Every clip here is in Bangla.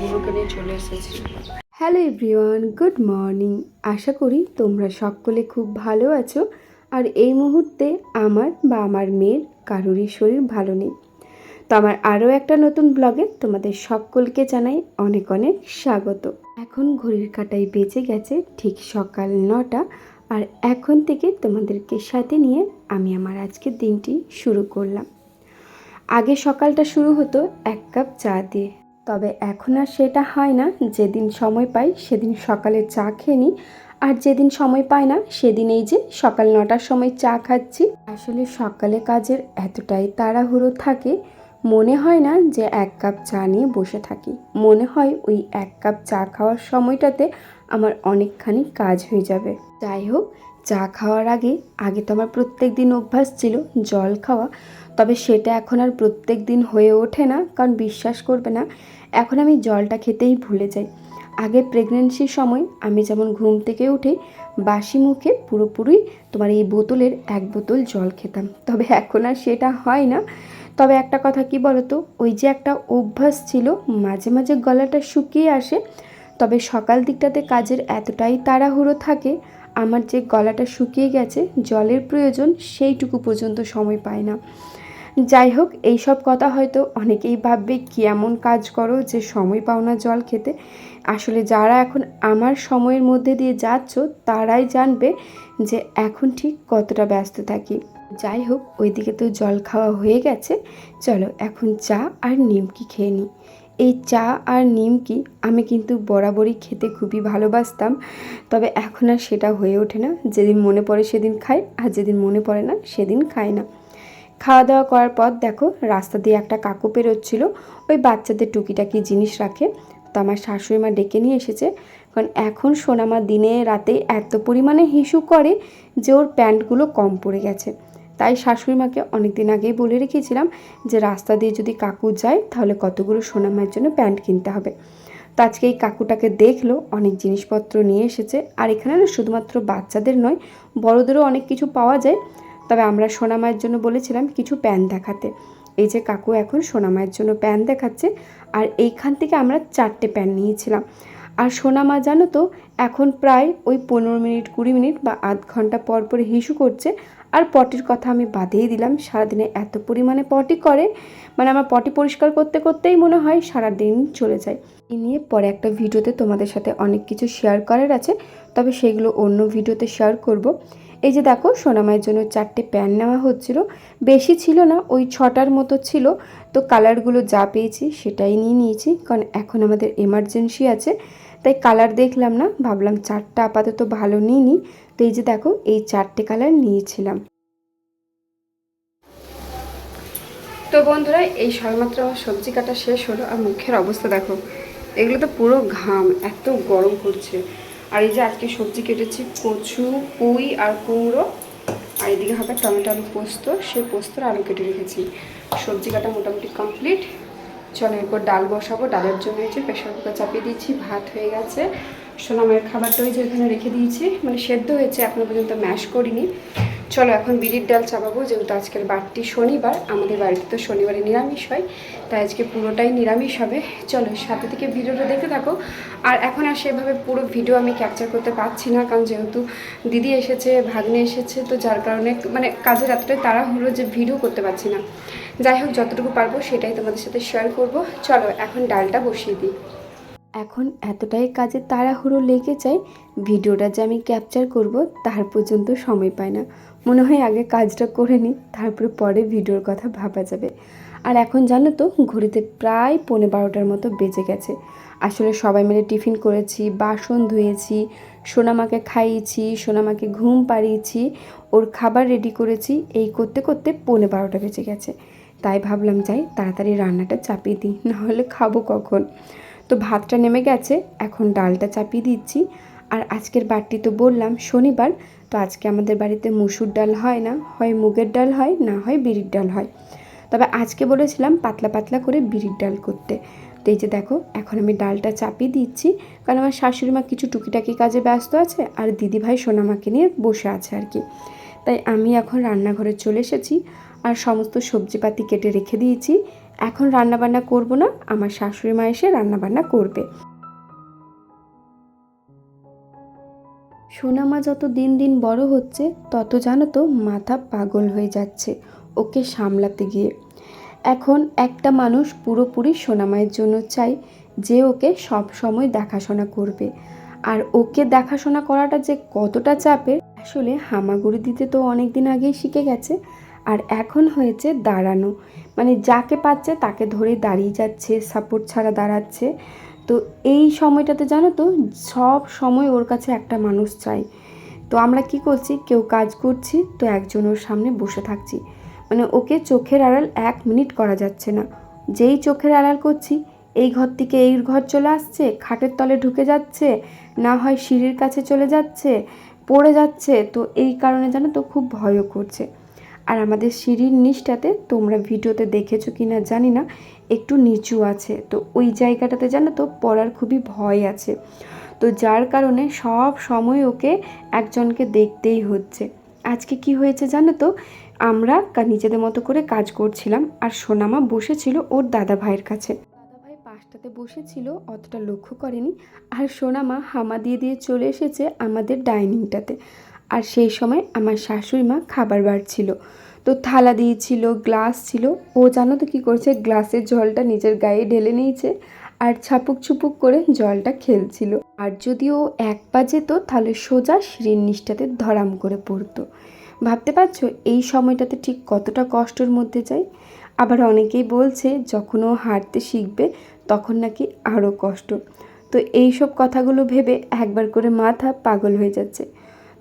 বুড়োকে নিয়ে চলে এসেছি। Hello everyone, good morning. আশা করি তোমরা সকলে খুব ভালো আছো আর এই মুহূর্তে আমার বা আমার মেয়ের কারোরই শরীর ভালো নেই। তো আমার আরও একটা নতুন ব্লগে তোমাদের সকলকে জানাই অনেক অনেক স্বাগত। এখন ঘড়ির কাটাই বেঁচে গেছে ঠিক সকাল নটা আর এখন থেকে তোমাদেরকে সাথে নিয়ে আমি আমার আজকের দিনটি শুরু করলাম। আগে সকালটা শুরু হতো এক কাপ চা দিয়ে। তবে এখন আর সেটা হয় না। যেদিন সময় পাই সেদিন সকালে চা খেয়ে নিই। আর যেদিন সময় পাই না সেদিন এই যে সকাল নটার সময় চা খাচ্ছি। আসলে সকালে কাজের এতটাই তাড়াহুড়ো থাকে, মনে হয় না যে এক কাপ চা নিয়ে বসে থাকি। মনে হয় ওই এক কাপ চা খাওয়ার সময়টাতে আমার অনেকখানি কাজ হয়ে যাবে। যাই হোক, চা খাওয়ার আগে আগে তো আমার প্রত্যেক দিন অভ্যাস ছিল জল খাওয়া। তবে সেটা এখন আর প্রত্যেক দিন হয়ে ওঠে না, কারণ বিশ্বাস করবে না এখন আমি জলটা খেতেই ভুলে যাই। আগে প্রেগনেন্সির সময় আমি যেমন ঘুম থেকে উঠে বাসি মুখে পুরোপুরি তোমার এই বোতলের এক বোতল জল খেতাম। তবে এখন আর সেটা হয় না। তবে একটা কথা কি বলতো? ওই যে একটা অভ্যাস ছিল, মাঝে মাঝে গলাটা শুকিয়ে আসে, তবে সকাল দিকটাতে কাজের এতটাই তাড়াহুড়ো থাকে, আমার যে গলাটা শুকিয়ে গেছে, জলের প্রয়োজন সেইটুকু পর্যন্ত সময় পায় না। যাই হোক এই সব কথা হয়তো অনেকেই ভাববে, কি এমন কাজ করো যে সময় পাও না জল খেতে। আসলে যারা এখন আমার সময়ের মধ্যে দিয়ে যাচ্ছ, তারাই জানবে যে এখন ঠিক কতটা ব্যস্ত থাকি। যাই হোক ওইদিকে তো জল খাওয়া হয়ে গেছে। চলো, এখন চা আর নিমকি খেয়ে নিই। এই চা আর নিমকি আমি কিন্তু বরাবরই খেতে খুবই ভালোবাসতাম, তবে এখন আর সেটা হয়ে ওঠে না। যেদিন মনে পড়ে সেদিন খাই, আর যেদিন মনে পড়ে না, সেদিন খাই না। খাওয়া দাওয়া করার পর দেখো, রাস্তা দিয়ে একটা কাকু পেরোচ্ছিল ওই বাচ্চাদের টুকিটাকি জিনিস রাখে। তো আমার শাশুড়ি মা ডেকে নিয়ে এসেছে। কারণ এখন সোনামা দিনে রাতে এত পরিমাণে হিসু করে যে ওর প্যান্টগুলো কম পড়ে গেছে। তাই শাশুড়ি মাকে অনেক দিন আগেই বলে রেখেছিলাম যে, রাস্তা দিয়ে যদি কাকু যায়, তাহলে কতগুলো সোনামায়ের জন্য প্যান্ট কিনতে হবে? তো আজকে এই কাকুটাকে দেখল, অনেক জিনিসপত্র নিয়ে এসেছে। আর এখানে না শুধুমাত্র বাচ্চাদের নয়, বড়োদেরও অনেক কিছু পাওয়া যায়। তবে আমরা সোনামায়ের জন্য বলেছিলাম কিছু প্যান দেখাতে। এই যে কাকু এখন সোনামায়ের জন্য প্যান দেখাচ্ছে, আর এইখান থেকে আমরা চারটে প্যান নিয়েছিলাম। আর সোনামা জানো তো, এখন প্রায় ওই পনেরো মিনিট, কুড়ি মিনিট বা আধ ঘণ্টা পর পর হিসু করছে আর পটির কথা আমি বাদেই দিলাম, সারাদিনে এত পরিমাণে পটি করে মানে আমার পটি পরিষ্কার করতে করতেই মনে হয় সারা দিন চলে যায়। এই নিয়ে পরে একটা ভিডিওতে তোমাদের সাথে অনেক কিছু শেয়ার করার আছে, তবে সেগুলো অন্য ভিডিওতে শেয়ার করব। এই যে দেখো সোনামায়ের জন্য চারটে প্যান নেওয়া হচ্ছিল, বেশি ছিল না, ওই ছটার মতো ছিল, তো কালারগুলো যা পেয়েছি সেটাই নিয়ে নিয়েছি, কারণ এখন আমাদের এমার্জেন্সি আছে, তাই কালার দেখলাম না, ভাবলাম চারটা আপাতত ভালো নিই তো এই যে দেখো, এই চারটে কালার নিয়েছিলাম। তো বন্ধুরা, এই সবেমাত্র আমার সবজি কাটা শেষ হলো, আর মুখের অবস্থা দেখো, এগুলো তো পুরো ঘাম, এত গরম করছে। আর এই যে আজকে সবজি কেটেছি, কচু, পুঁই আর কুমড়ো, আর এদিকে হবে টমেটো আলু পোস্ত, সেই পোস্তর আলু কেটে রেখেছি। সবজি কাটা মোটামুটি কমপ্লিট চলো এরপর ডাল বসাবো, ডালের জন্য হয়েছে প্রেশার কুকার চাপিয়ে দিয়েছি, ভাত হয়ে গেছে। সোনামের খাবারটা ওই যে ওখানে রেখে দিয়েছি। মানে সেদ্ধ হয়েছে এখনও পর্যন্ত ম্যাশ করিনি। চলো, এখন বিড়ির ডাল চাপাবো, যেহেতু আজকের বারটি শনিবার, আমাদের বাড়িতে তো শনিবারে নিরামিষ হয়, তাই আজকে পুরোটাই নিরামিষ হবে। চলো, সাথে থেকে ভিডিওটা দেখতে থাকো। আর এখন আর সেভাবে পুরো ভিডিও আমি ক্যাপচার করতে পারছি না, কারণ যেহেতু দিদি এসেছে, ভাগ্নে এসেছে, তো যার কারণে মানে কাজের রাত্রে তারা হলো যে ভিডিও করতে পারছি না। যাই হোক, যতটুকু পারব, সেটাই তোমাদের সাথে শেয়ার করব। চলো, এখন ডালটা বসিয়ে দিই। এখন এতটাই কাজে তাড়াহুড়ো লেগে যায়, ভিডিওটা যে আমি ক্যাপচার করব তার পর্যন্ত সময় পায় না। মনে হয় আগে কাজটা করে নিই, তারপরে পরে ভিডিওর কথা ভাবা যাবে। আর এখন জানো তো, ঘড়িতে প্রায় পৌনে বারোটার মতো বেজে গেছে। আসলে সবাই মিলে টিফিন করেছি, বাসন ধুয়েছি, সোনামাকে খাইয়েছি, সোনামাকে ঘুম পাড়িয়েছি, ওর খাবার রেডি করেছি, এই করতে করতে পৌনে বারোটা বেজে গেছে। তাই ভাবলাম, যাই তাড়াতাড়ি রান্নাটা চাপিয়ে দিই নাহলে খাব কখন? তো ভাতটা নেমে গেছে, এখন ডালটা চাপিয়ে দিচ্ছি। আর আজকের বাড়তি তো বললাম, শনিবার, তো আজকে আমাদের বাড়িতে মুসুর ডাল হয় না, হয় মুগের ডাল হয়, না হয় বিড়ির ডাল হয়। তবে আজকে বলেছিলাম পাতলা পাতলা করে বিড়ির ডাল করতে। তো এই যে দেখো, এখন আমি ডালটা চাপিয়ে দিচ্ছি, কারণ আমার শাশুড়ি মা কিছু টুকিটাকি কাজে ব্যস্ত আছে, আর দিদিভাই সোনামাকে নিয়ে বসে আছে আর কি। তাই আমি এখন রান্নাঘরে চলে এসেছি, আর সমস্ত সবজিপাতি কেটে রেখে দিয়েছি এখন রান্নাবান্না করব না, আমার শাশুড়ি মা এসে রান্নাবান্না করবে। সোনামা যত দিন দিন বড় হচ্ছে, তত জানো তো মাথা পাগল হয়ে যাচ্ছে ওকে সামলাতে গিয়ে। এখন একটা মানুষ পুরোপুরি সোনামায়ের জন্য চাই যে ওকে সব সময় দেখাশোনা করবে। আর ওকে দেখাশোনা করাটা যে কতটা চাপের, আসলে হামাগুড়ি দিতে তো অনেক দিন আগেই শিখে গেছে, আর এখন হয়েছে দাঁড়ানো। মানে যাকে পাচ্ছে তাকে ধরে দাঁড়িয়ে যাচ্ছে সাপোর্ট ছাড়া দাঁড়াচ্ছে। তো এই সময়টাতে জানো তো, সব সময় ওর কাছে একটা মানুষ চাই। তো আমরা কি করছি, কেউ কাজ করছি, তো একজন ওর সামনে বসে থাকছি। মানে ওকে চোখের আড়াল এক মিনিট করা যাচ্ছে না। যেই চোখের আড়াল করছি, এই ঘর থেকে এই ঘর চলে আসছে, খাটের তলে ঢুকে যাচ্ছে, না হয় সিঁড়ির কাছে চলে যাচ্ছে, পড়ে যাচ্ছে, তো এই কারণে জানো তো খুব ভয়ও করছে। আর আমাদের সিঁড়ির নিচটাতে তোমরা ভিডিওতে দেখেছ কি না জানি না, একটু নিচু আছে। তো ওই জায়গাটাতে জানো তো পড়ার খুবই ভয় আছে। তো যার কারণে সব সময় ওকে একজনকে দেখতেই হচ্ছে। আজকে কি হয়েছে জানো তো, আমরা নিজেদের মতো করে কাজ করছিলাম আর সোনামা বসেছিল ওর দাদা ভাইয়ের কাছে। দাদা পাশটাতে বসেছিল, অতটা লক্ষ্য করেনি। আর সোনামা হামা দিয়ে দিয়ে চলে এসেছে আমাদের ডাইনিংটাতে। আর সেই সময় আমার শাশুড়ি মা খাবার বাড়ছিল। তো থালা দিয়েছিল, গ্লাস ছিল। ও জানো তো কী করছে? গ্লাসের জলটা নিজের গায়ে ঢেলে নিয়েছে আর ছাপুক ছুপুক করে জলটা খেলছিল। আর যদি ও এক পা যেত তাহলে সোজা সিঁড়ির নিষ্ঠাতে ধরাম করে পড়তো। ভাবতে পারছ, এই সময়টাতে ঠিক কতটা কষ্টের মধ্যে যায়? আবার অনেকেই বলছে, যখন ও হাঁটতে শিখবে, তখন নাকি আরও কষ্ট। তো এই সব কথাগুলো ভেবে একবার করে মাথা পাগল হয়ে যাচ্ছে।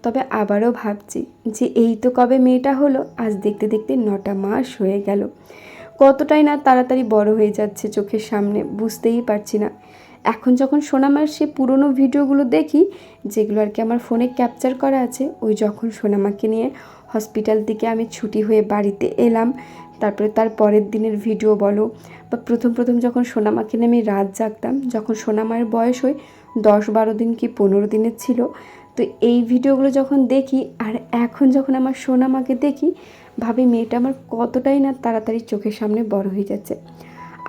তবে আবারও ভাবছি যে এই তো কবে মেয়েটা হলো, আজ দেখতে দেখতে নটা মাস হয়ে গেল। কতটাই না তাড়াতাড়ি বড় হয়ে যাচ্ছে চোখের সামনে, বুঝতেই পারছি না। এখন যখন সোনামার সে পুরনো ভিডিওগুলো দেখি, যেগুলো আর কি আমার ফোনে ক্যাপচার করা আছে, ওই যখন সোনামাকে নিয়ে হসপিটাল থেকে আমি ছুটি হয়ে বাড়িতে এলাম, তারপরে তার পরের দিনের ভিডিও বলো, বা প্রথম প্রথম যখন সোনামাকে নিয়ে আমি রাত জাগতাম, যখন সোনামায়ের বয়স হয় দশ বারো দিন কি পনেরো দিনের ছিল তো এই ভিডিওগুলো যখন দেখি আর এখন যখন আমার সোনামাকে দেখি, ভাবি মেয়েটা আমার কতটাই না তাড়াতাড়ি চোখের সামনে বড় হয়ে যাচ্ছে।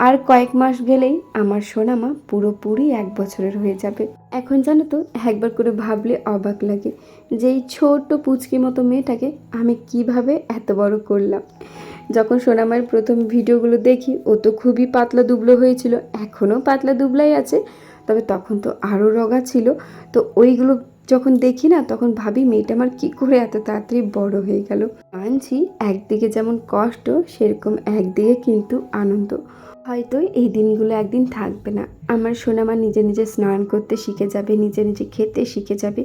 আর কয়েক মাস গেলেই আমার সোনামা পুরোপুরি এক বছরের হয়ে যাবে। এখন জানো তো, একবার করে ভাবলে অবাক লাগে যে এই ছোট্ট পুচকি মতো মেয়েটাকে আমি কীভাবে এত বড় করলাম। যখন সোনামার প্রথম ভিডিওগুলো দেখি, ও তো খুবই পাতলা দুবলো হয়েছিল, এখনও পাতলা দুবলাই আছে। তবে তখন তো আরও রগা ছিল, তো ওইগুলো যখন দেখি না, তখন ভাবি মেয়েটা আমার কী করে এত তাড়াতাড়ি বড় হয়ে গেল। মানছি একদিকে যেমন কষ্ট, সেরকম একদিকে কিন্তু আনন্দ। হয়তো এই দিনগুলো একদিন থাকবে না। আমার সোনামা নিজে নিজে স্নান করতে শিখে যাবে, নিজে নিজে খেতে শিখে যাবে,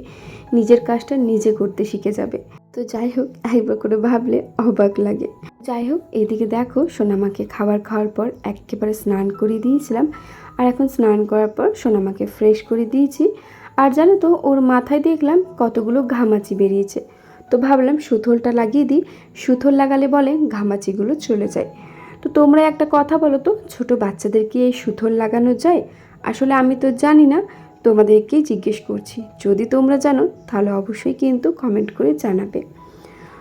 নিজের কাজটা নিজে করতে শিখে যাবে। তো যাই হোক, একবার করে ভাবলে অবাক লাগে। যাই হোক, এদিকে দেখো সোনামাকে খাবার খাওয়ার পর একেবারে স্নান করিয়ে দিয়েছিলাম। আর এখন স্নান করার পর সোনামাকে ফ্রেশ করে দিয়েছি। আর জানো তো, ওর মাথায় দেখলাম কতগুলো ঘামাচি বেরিয়েছে। তো ভাবলাম সুথলটা লাগিয়ে দিই। সুথল লাগালে বলে ঘামাচিগুলো চলে যায়। তো তোমরা একটা কথা বলো তো, ছোটো বাচ্চাদের কি এই সুথল লাগানো যায়? আসলে আমি তো জানি না, তোমাদেরকেই জিজ্ঞেস করছি। যদি তোমরা জানো, তাহলে অবশ্যই কিন্তু কমেন্ট করে জানাবে।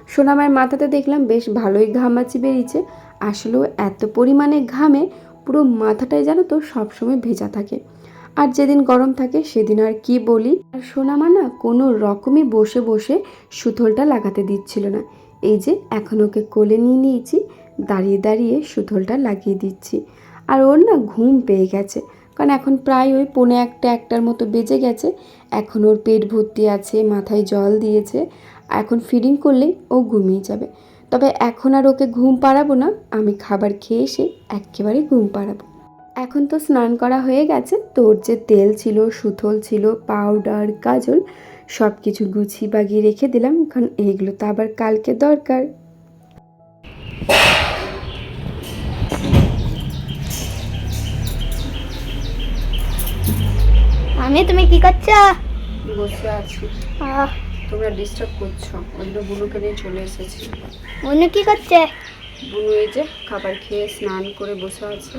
সোনামার মাথাতে দেখলাম বেশ ভালোই ঘামাচি বেরিয়েছে। আসলেও এত পরিমাণে ঘামে, পুরো মাথাটাই জানো তো সবসময় ভেজা থাকে। আর যেদিন গরম থাকে সেদিন আর কি বলি? আর সোনামা না কোনো রকমই বসে বসে সুথলটা লাগাতে দিচ্ছিল না। এই যে এখন ওকে কোলে নিয়ে নিয়েছি, দাঁড়িয়ে দাঁড়িয়ে সুথলটা লাগিয়ে দিচ্ছি। আর ওর না ঘুম পেয়ে গেছে, কারণ এখন প্রায় ওই পৌনে একটা, একটার মতো বেজে গেছে। এখন ওর পেট ভর্তি আছে, মাথায় জল দিয়েছে এখন ফিডিং করলেই ও ঘুমিয়ে যাবে। তবে এখন আর ওকে ঘুম পাড়াবো না, আমি খাবার খেয়ে এসে একেবারে ঘুম পাড়াবো। এখন তো স্নান করা হয়ে গেছে। তোর যে তেল ছিল সুথল ছিল পাউডার কাজল সব কিছু গুছিয়ে বাগিয়ে রেখে দিলাম। কারণ এইগুলো তো আবার কালকে দরকার। আমি তুমি কি করছ? বসে আছি। আহ, তোমরা ডিস্টার্ব করছ। অন্য বুনুকে নিয়ে চলে এসেছি। অনু কি করছে? বুনু এই যে খাবার খেয়ে স্নান করে বসে আছে।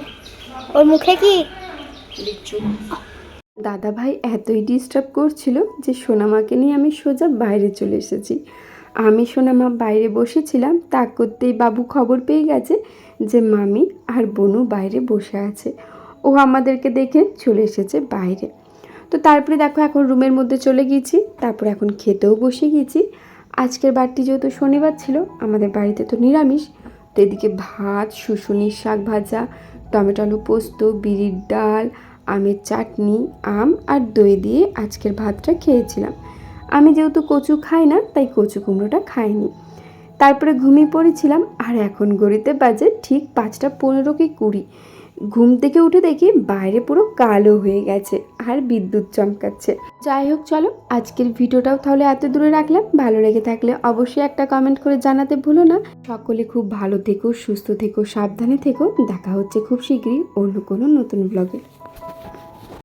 ওর মুখে কি? দাদা ভাই এতই ডিস্টার্ব করছিল যে সোনামাকে নিয়ে আমি সোজা বাইরে চলে এসেছি। আমি সোনামা বাইরে বসেছিলাম, তা করতেই বাবু খবর পেয়ে গেছে যে মামি আর বনু বাইরে বসে আছে। ও আমাদেরকে দেখে চলে এসেছে বাইরে। তো তারপরে দেখো এখন রুমের মধ্যে চলে গিয়েছি, তারপর এখন খেতেও বসে গিয়েছি। আজকের বারটি যেহেতু শনিবার ছিল, আমাদের বাড়িতে তো নিরামিষ, তো এদিকে ভাত, শুশুনির শাক ভাজা টমেটো আলু পোস্ত বিড়ির ডাল, আমের চাটনি, আম আর দই দিয়ে আজকের ভাতটা খেয়েছিলাম। আমি যেহেতু কচু খাই না, তাই কচু কুমড়োটা খাইনি। তারপরে ঘুমিয়ে পড়েছিলাম, আর এখন গড়িতে বাজে ঠিক পাঁচটা পনেরো কি কুড়ি। ঘুম থেকে উঠে দেখি বাইরে পুরো কালো হয়ে গেছে আর বিদ্যুৎ চমকাচ্ছে। যাই হোক চলো আজকের ভিডিওটাও তাহলে এত দূরে রাখলাম। ভালো লেগে থাকলে অবশ্যই একটা কমেন্ট করে জানাতে ভুলো না। সকলে খুব ভালো থেকো, সুস্থ থেকো, সাবধানে থেকো। দেখা হচ্ছে খুব শীঘ্রই অন্য কোনো নতুন ব্লগে